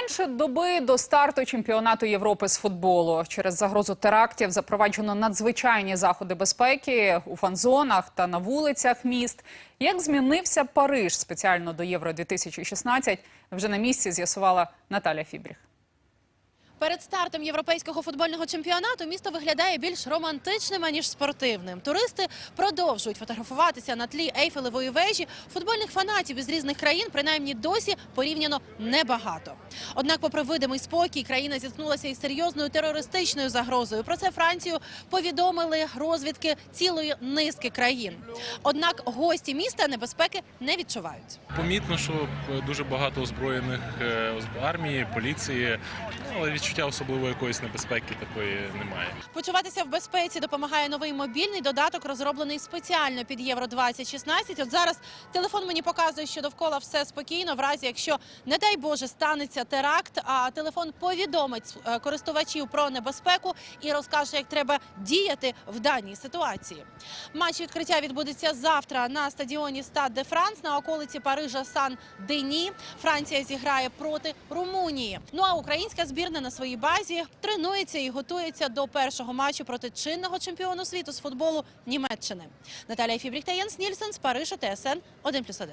Менше доби до старту чемпіонату Європи з футболу. Через загрозу терактів запроваджено надзвичайні заходи безпеки у фан-зонах та на вулицях міст. Як змінився Париж спеціально до Євро 2016 вже на місці з'ясувала Наталя Фібріх. Перед стартом європейського футбольного чемпіонату місто виглядає більш романтичним аніж спортивним. Туристи продовжують фотографуватися на тлі Ейфелевої вежі. Футбольних фанатів із різних країн, принаймні досі порівняно небагато. Однак, попри видимий спокій, країна зіткнулася із серйозною терористичною загрозою. Про це Францію повідомили розвідки цілої низки країн. Однак гості міста небезпеки не відчувають. Помітно, що дуже багато озброєних е, армії, поліції, але відчуття особливо якоїсь небезпеки такої немає. Почуватися в безпеці допомагає новий мобільний додаток, розроблений спеціально під Євро 2016. От зараз телефон мені показує, що довкола все спокійно. В разі, якщо не дай Боже станеться теракт, а телефон повідомить е, користувачів про небезпеку і розкаже, як треба діяти в даній ситуації. Матч відкриття відбудеться завтра на стадіоні Стад де Франс на околиці Парижа Сан Дені. Франція зіграє проти Румунії. Ну а українська збірна на своїй базі тренується і готується до першого матчу проти чинного чемпіону світу з футболу Німеччини. Наталія Фібрік та Єнс Нільсен з Парижа ТСН 1+,1.